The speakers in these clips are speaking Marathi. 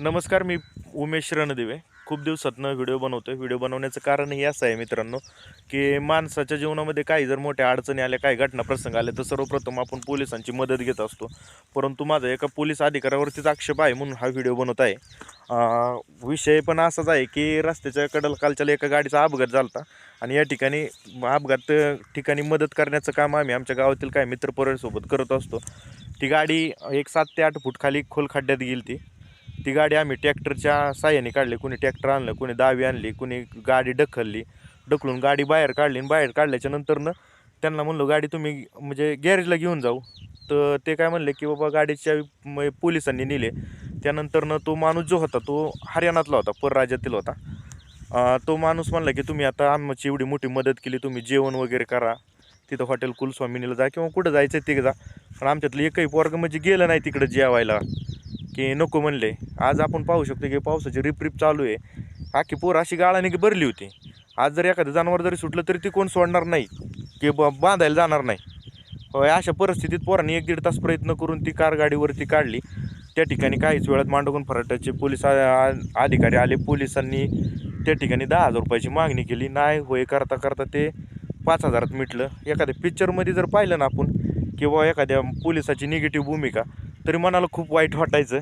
नमस्कार मी उमेश रणदिवे. खूप दिवसातनं व्हिडिओ बनवतो आहे व्हिडिओ बनवण्याचं कारण हे असं आहे मित्रांनो की माणसाच्या जीवनामध्ये काही जर मोठ्या अडचणी आल्या काही घटना प्रसंग आले तर सर्वप्रथम आपण पोलिसांची मदत घेत असतो. परंतु माझा एका पोलीस अधिकाऱ्यावरतीच आक्षेप आहे म्हणून हा व्हिडिओ बनवत आहे. विषय पण असाच आहे की रस्त्याच्या कडलकालच्या एका गाडीचा अपघात झाला होता आणि या ठिकाणी अपघात ठिकाणी मदत करण्याचं काम आम्ही आमच्या गावातील काही मित्रपरिवारासोबत करत असतो. ती गाडी एक सात ते आठ फूट खाली खोल खड्ड्यात गेली ती ती गाडी आम्ही ट्रॅक्टरच्या साह्याने काढली. कुणी ट्रॅक्टर आणलं कुणी दावी आणली कुणी गाडी ढकलली. ढकलून गाडी बाहेर काढली आणि बाहेर काढल्याच्या नंतरनं त्यांना म्हणलो गाडी तुम्ही म्हणजे गॅरेजला घेऊन जाऊ. तर ते काय म्हणले की बाबा गाडीच्या म- पोलिसांनी नेले. त्यानंतरनं तो माणूस जो होता तो हरियाणातला होता परराज्यातील होता. तो माणूस म्हणला की तुम्ही आता आमची एवढी मोठी मदत केली तुम्ही जेवण वगैरे करा. तिथं हॉटेल कुलस्वामिनीला जा किंवा कुठं जायचं ते जा. पण आमच्यातलं एकही पोरग म्हणजे गेलं नाही तिकडं जेवायला. की नको म्हणले. आज आपण पाहू शकतो की पावसाची रिपरिप चालू आहे. आखी पोर अशी गाळाने की भरली होती. आज जर एखादं जनावर जरी सुटलं तरी ती कोण सोडणार नाही? की ब बांधायला जाणार नाही. होय अशा परिस्थितीत पोरांनी एक दीड तास प्रयत्न करून ती कार गाडीवरती काढली. त्या ठिकाणी काहीच वेळात मांडवून फराट्याचे पोलीस आ- अधिकारी आले. पोलिसांनी त्या ठिकाणी दहा हजार रुपयाची मागणी केली. नाही होय करता करता ते पाच हजारात मिटलं. एखाद्या पिक्चरमध्ये जर पाहिलं ना आपण किंवा एखाद्या पोलिसाची निगेटिव्ह भूमिका तरी मनाला खूप वाईट वाटायचं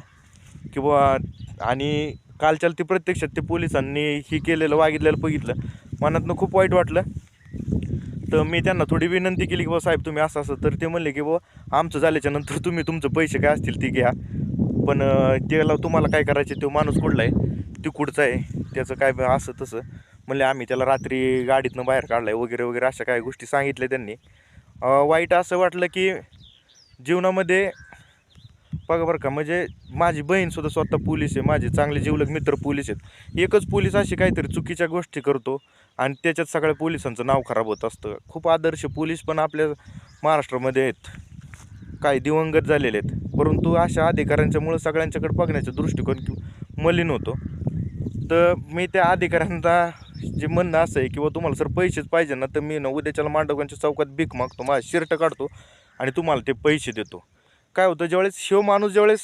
किंवा आणि कालच्याला ते प्रत्यक्षात ते पोलिसांनी हे केलेलं वागितलेलं बघितलं. मनातनं खूप वाईट वाटलं. तर मी त्यांना थोडी विनंती केली की बाबा साहेब तुम्ही असं असं. तर ते म्हणले की बाबा आमचं झाल्याच्यानंतर तुम्ही तुमचं पैसे काय असतील ते घ्या. पण त्याला तुम्हाला काय करायचे तो माणूस कुठला आहे? ती कुठचा आहे? त्याचं काय असं तसं. म्हणले आम्ही त्याला रात्री गाडीतनं बाहेर काढलं आहे वगैरे वगैरे अशा काही गोष्टी सांगितल्या त्यांनी. वाईट असं वाटलं की जीवनामध्ये बघा बरं का म्हणजे माझी बहीणसुद्धा स्वतः पोलीस आहे माझे चांगले जीवलग मित्र पोलीस आहेत. एकच पोलीस अशी काहीतरी चुकीच्या गोष्टी करतो आणि त्याच्यात सगळ्या पोलिसांचं नाव खराब होत असतं. खूप आदर्श पोलीस पण आपल्या महाराष्ट्रामध्ये आहेत. काही दिवंगत झालेले आहेत. परंतु अशा अधिकाऱ्यांच्यामुळं सगळ्यांच्याकडे बघण्याचा दृष्टिकोन मलिन होतो. तर मी त्या अधिकाऱ्यांना जे म्हणणं असं आहे किंवा तुम्हाला सर पैसेच पाहिजे ना तर मी ना उद्याच्याला मांडवकांच्या चौकात भीक मागतो माझा शिर्ट काढतो आणि तुम्हाला ते पैसे देतो. काय होतं ज्यावेळेस शिव माणूस ज्यावेळेस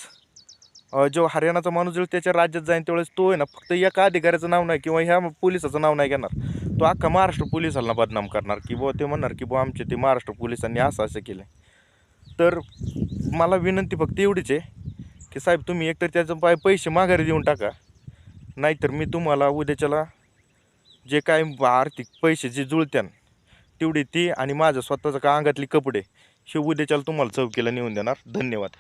जो हरियाणाचा माणूस ज्यावेळेस त्याच्या राज्यात जाईल त्यावेळेस तो आहे ना फक्त एका अधिकाऱ्याचं नाव नाही किंवा ह्या पोलिसाचं नाव नाही घेणार. तो अख्खा महाराष्ट्र पोलिसांना बदनाम करणार की बुवा ते म्हणणार की बुवा आमचे ते महाराष्ट्र पोलिसांनी असं असं केलं तर मला विनंती फक्त एवढीच आहे की साहेब तुम्ही एकतर त्याचं पाय पैसे माघारी देऊन टाका. नाहीतर मी तुम्हाला उद्याच्याला जे काय आर्थिक पैसे जे जुळत्यान तेवढी ती आणि माझं स्वतःचं का अंगातली कपडे हे उद्याच्याला तुम्हाला चौकीला नेऊन देणार. धन्यवाद.